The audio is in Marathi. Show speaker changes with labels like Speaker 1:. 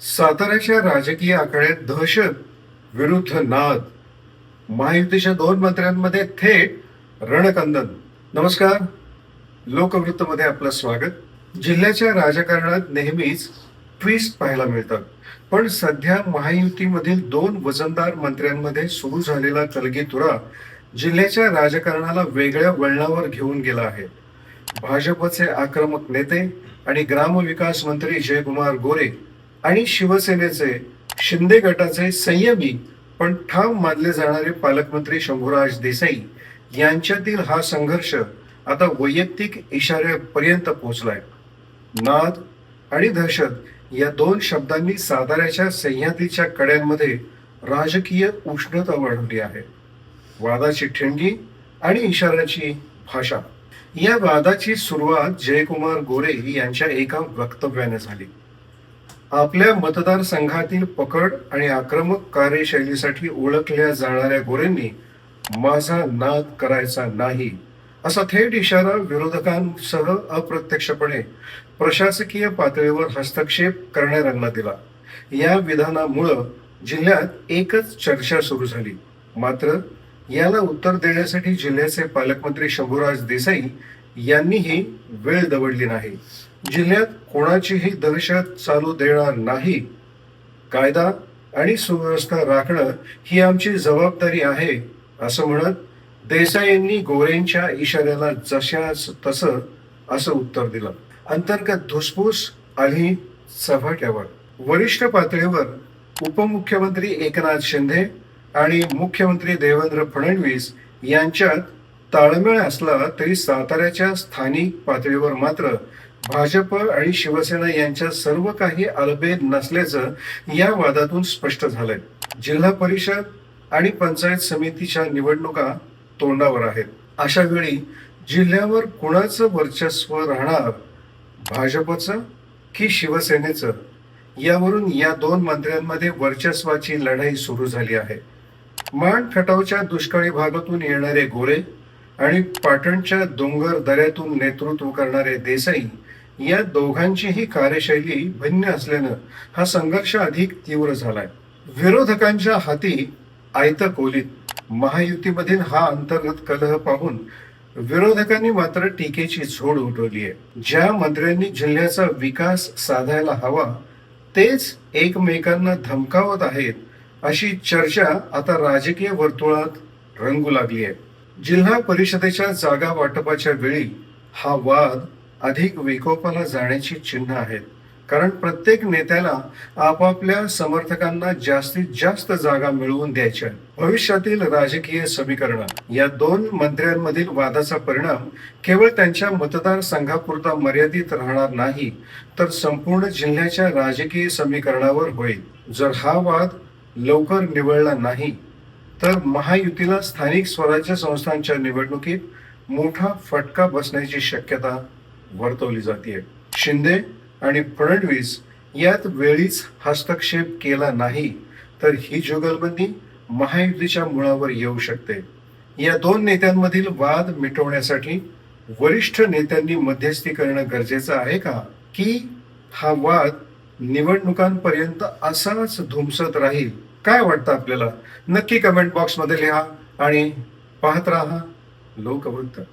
Speaker 1: साताऱ्याच्या राजकीय आखाड्यात दहशत विरुद्ध नाद. महायुतीच्या दोन मंत्र्यांमध्ये थेट रणकंदन. नमस्कार. लोकवृत्तमध्ये आपलं स्वागत. जिल्ह्याच्या राजकारणात नेहमीच ट्विस्ट पाहायला मिळतात. पण सध्या महायुतीमधील दोन वजनदार मंत्र्यांमध्ये सुरू झालेला कलगीतुरा जिल्ह्याच्या राजकारणाला वेगळ्या वळणावर घेऊन गेला आहे. भाजपचे आक्रमक नेते आणि ग्रामविकास मंत्री जयकुमार गोरे आणि शिवसेनेचे शिंदे गटाचे संयमी पण ठाम मानले जाणारे पालकमंत्री शंभूराज देसाई यांच्यातील हा संघर्ष आता वैयक्तिक इशाऱ्यापर्यंत पोहोचलाय. नाद आणि दहशत या दोन शब्दांनी साताऱ्याच्या सह्याद्रीच्या कड्यांमध्ये राजकीय उष्णता वाढवली आहे. वादाची ठिणगी आणि इशाऱ्याची भाषा. या वादाची सुरुवात जयकुमार गोरे यांच्या एका वक्तव्याने झाली. आपल्या मतदारसंघातील पकड आणि आक्रमक कार्यशैलीसाठी ओळखल्या जाणाऱ्या गोरेंनी माझा नाद करायचा नाही असा थेट इशारा विरोधकांसह अप्रत्यक्षपणे प्रशासकीय पातळीवर हस्तक्षेप करणाऱ्यांना दिला. या विधानामुळं जिल्ह्यात एकच चर्चा सुरू झाली. मात्र याला उत्तर देण्यासाठी जिल्ह्याचे पालकमंत्री शंभूराज देसाई यांनीही वेळ दवडली नाही. जिल्ह्यात कोणाचीही दहशत चालू देणार नाही. कायदा आणि सुव्यवस्था राखणं ही आमची जबाबदारी आहे असं म्हणत देसाईंनी गोरेंच्या इशाऱ्याला जशाच तसं असं उत्तर दिलं. अंतर्गत धुसफूस आणि सभाट्यावर वरिष्ठ पातळीवर उपमुख्यमंत्री एकनाथ शिंदे आणि मुख्यमंत्री देवेंद्र फडणवीस यांच्यात ताळमेळ असला तरी साताऱ्याच्या स्थानिक पातळीवर मात्र भाजप आणि शिवसेना यांच्या सर्व काही अलभेद नसल्याचं या वादातून स्पष्ट झालंय. जिल्हा परिषद आणि पंचायत समितीच्या निवडणुका तोंडावर आहेत. अशा वेळी जिल्ह्यावर कुणाचं वर्चस्व राहणार? भाजपचं की शिवसेनेचं? यावरून या दोन मंत्र्यांमध्ये वर्चस्वाची लढाई सुरू झाली आहे. मान खटावच्या दुष्काळी भागातून येणारे गोरे आणि पाटणच्या डोंगर दऱ्यातून नेतृत्व करणारे देसाई या दोघांचीही कार्यशैली भिन्न असल्यानं हा संघर्ष अधिक तीव्र झालाय. विरोधकांच्या हाती आयत कोलीत. महायुतीमधील हा अंतर्गत कलह पाहून विरोधकांनी मात्र टीकेची झोड उठवली आहे. ज्या मंत्र्यांनी जिल्ह्याचा विकास साधायला हवा तेच एकमेकांना धमकावत आहेत अशी चर्चा आता राजकीय वर्तुळात रंगू लागली आहे. जिल्हा परिषदेच्या जागा वाटपाच्या वेळी हा वाद अधिक विकोपाला जाण्याची चिन्ह आहेत. कारण प्रत्येक नेत्याला आपापल्या समर्थकांना जास्तीत जास्त जागा मिळवून द्यायच्या. भविष्यातील राजकीय समीकरण. या दोन मंत्र्यांमधील वादाचा परिणाम केवळ त्यांच्या मतदारसंघापुरता मर्यादित राहणार नाही तर संपूर्ण जिल्ह्याच्या राजकीय समीकरणावर होईल. जर हा वाद लवकर निवळला नाही तर महायुतीला स्थानिक स्वराज्य संस्थांच्या निवडणुकीत मोठा फटका बसण्याची शक्यता वर्तवली जाते. शिंदे आणि फडणवीस यात वेळीच हस्तक्षेप केला नाही तर ही जुगलबंदी महायुतीच्या मुळावर येऊ शकते. या दोन नेत्यांमधील वाद मिटवण्यासाठी वरिष्ठ नेत्यांनी मध्यस्थी करणं गरजेचं आहे का? की हा वाद निवडणुकांपर्यंत असाच धुमसत राहील? काय वाटतं आपल्याला? नक्की कमेंट बॉक्समध्ये लिहा आणि पाहत राहा लोकवंत